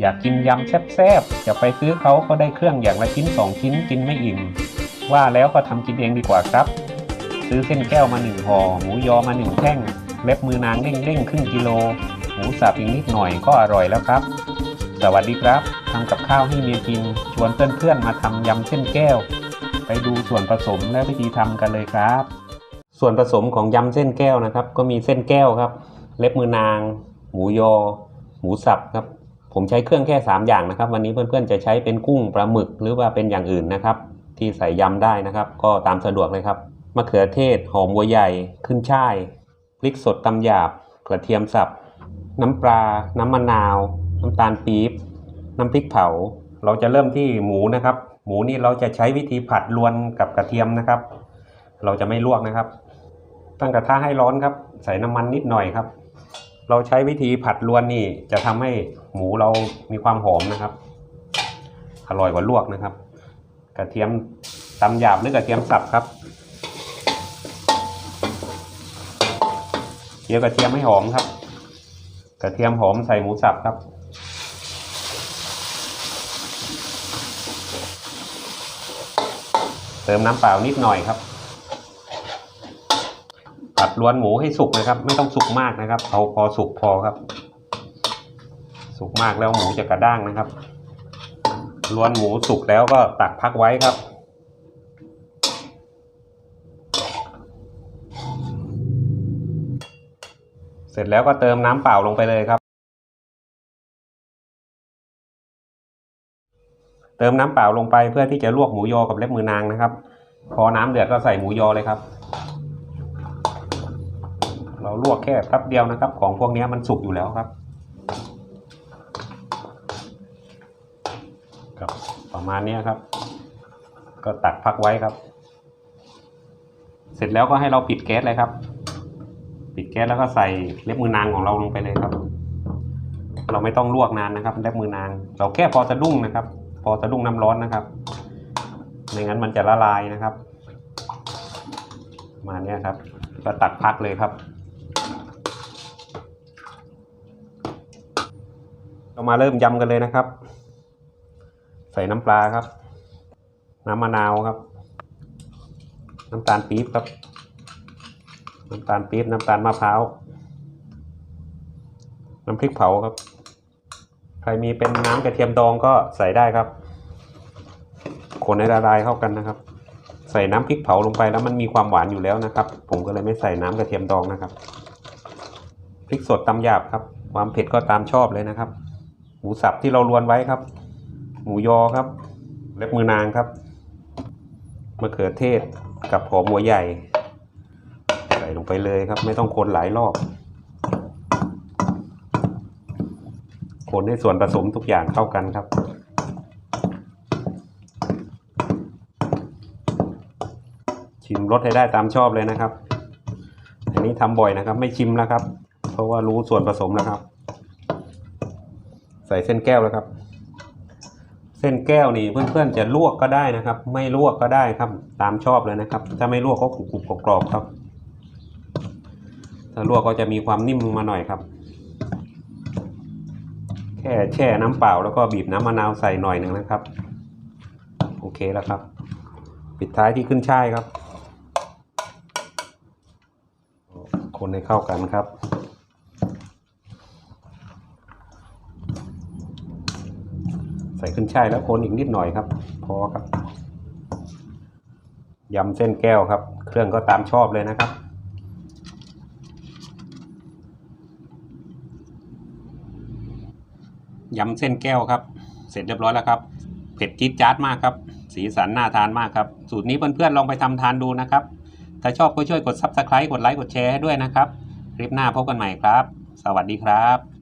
อยากกินยำแซ่บๆ จะไปซื้อเขาก็ได้เครื่องอย่างละชิ้นสองชิ้นกินไม่อิ่ม ว่าแล้วก็ทำกินเองดีกว่าครับ ซื้อเส้นแก้วมาหนึ่งห่อหมูยอมาหนึ่งแท่ง เล็บมือนางเด้งๆครึ่งกิโล หมูสับอีกนิดหน่อยก็อร่อยแล้วครับ สวัสดีครับทำกับข้าวให้เมียกิน ชวนเพื่อนๆมาทำยำเส้นแก้ว ไปดูส่วนผสมและวิธีทำกันเลยครับ ส่วนผสมของยำเส้นแก้วนะครับ ก็มีเส้นแก้วครับ เล็บมือนาง หมูยอ หมูสับครับ ผมใช้เครื่องแค่ 3 อย่างนะครับ วันนี้เพื่อนๆจะใช้เป็นกุ้งปลาหมึกหรือว่าเป็นอย่างอื่นนะครับ ที่ใส่ยำได้นะครับ ก็ตามสะดวกเลยครับมะเขือเทศหอมหัวใหญ่ขึ้นช่ายพริกสดตำหยาบ กระเทียมสับ น้ำปลา น้ำมะนาว น้ำตาลปี๊บน้ำพริกเผา เราจะเริ่มที่หมูนะครับ หมูนี่เราจะใช้วิธีผัดรวนกับกระเทียมนะครับ เราจะไม่ลวกนะครับ ตั้งกระทะให้ร้อนครับ ใส่น้ำมันนิดหน่อยครับ เราใช้วิธีผัดรวนนี่จะทำให้หมูเรามีความหอมนะครับ อร่อยกว่าลวกนะครับ กระเทียมตำหยาบหรือกระเทียมสับครับเจียวกระเทียมให้หอมครับ กระเทียมหอมใส่หมูสับครับเติมน้ำเปล่านิดหน่อยครับ ผัดรวนหมูให้สุกนะครับ ไม่ต้องสุกมากนะครับ เอาพอสุกพอครับ สุกมากแล้วหมูจะกระด้างนะครับรวนหมูสุกแล้วก็ตักพักไว้ครับเสร็จแล้วก็เติมน้ำเปล่าลงไปเลยครับ เติมน้ำเปล่าลงไปเพื่อที่จะลวกหมูยอกับเล็บมือนางนะครับ พอน้ำเดือดก็ใส่หมูยอเลยครับ ลวกแค่แป๊บเดียวนะครับ ของพวกนี้มันสุกอยู่แล้วครับครับประมาณนี้ครับ ก็ตักพักไว้ครับ เสร็จแล้วก็ให้เราปิดแก๊สเลยครับ ปิดแก๊สแล้วก็ใส่เล็บมือนางของเราลงไปเลยครับ เราไม่ต้องลวกนานนะครับ เล็บมือนาง เราแค่พอสะดุ้งนะครับ พอสะดุ้งน้ำร้อนนะครับไม่งั้นมันจะละลายนะครับประมาณนี้ครับ ก็ตักพักเลยครับ เรามาเริ่มยำกันเลยนะครับ ใส่น้ำปลาครับ น้ำมะนาวครับ น้ำตาลปี๊บครับ น้ำตาลปี๊บน้ำตาลมะพร้าวน้ำพริกเผาครับ ใครมีเป็นน้ำกระเทียมดองก็ใส่ได้ครับ คนให้ละลายเข้ากันนะครับ ใส่น้ำพริกเผาลงไปแล้วมันมีความหวานอยู่แล้วนะครับ ผมก็เลยไม่ใส่น้ำกระเทียมดองนะครับพริกสดตำหยาบครับ ความเผ็ดก็ตามชอบเลยนะครับ มูสับที่เราลวนไว้ครับ หมูยอครับ เล็บมือนางครับมะเขือเทศกับหอมหัวใหญ่ ใส่ลงไปเลยครับ ไม่ต้องคนหลายรอบ คนให้ส่วนผสมทุกอย่างเข้ากันครับชิมรสให้ได้ตามชอบเลยนะครับ อันนี้ทำบ่อยนะครับ ไม่ชิมแล้วครับ เพราะว่ารู้ส่วนผสมแล้วครับ ใส่เส้นแก้วแล้วครับ เส้นแก้วนี่เพื่อนๆจะลวกก็ได้นะครับ ไม่ลวกก็ได้ครับ ตามชอบเลยนะครับ ถ้าไม่ลวกก็กรุบกรอบๆครับ ถ้าลวกก็จะมีความนิ่มลงมาหน่อยครับ แค่แช่น้ำเปล่าแล้วก็บีบน้ำมะนาวใส่หน่อยหนึ่งนะครับ โอเคแล้วครับ ปิดท้ายที่ขึ้นช่ายครับ คนให้เข้ากันครับ ส่ขึ้นช่ายแล้วคนอีกนิดหน่อยครับ พอครับยำเส้นแก้วครับ เครื่องก็ตามชอบเลยนะครับ ยำเส้นแก้วครับ เสร็จเรียบร้อยแล้วครับ เผ็ดจี๊ดจ๊าดมากครับ สีสันน่าทานมากครับ สูตรนี้เพื่อนๆลองไปทำทานดูนะครับ ถ้าชอบก็ช่วยกด subscribe กดไลค์กดแชร์ให้ด้วยนะครับ คลิปหน้าพบกันใหม่ครับ สวัสดีครับ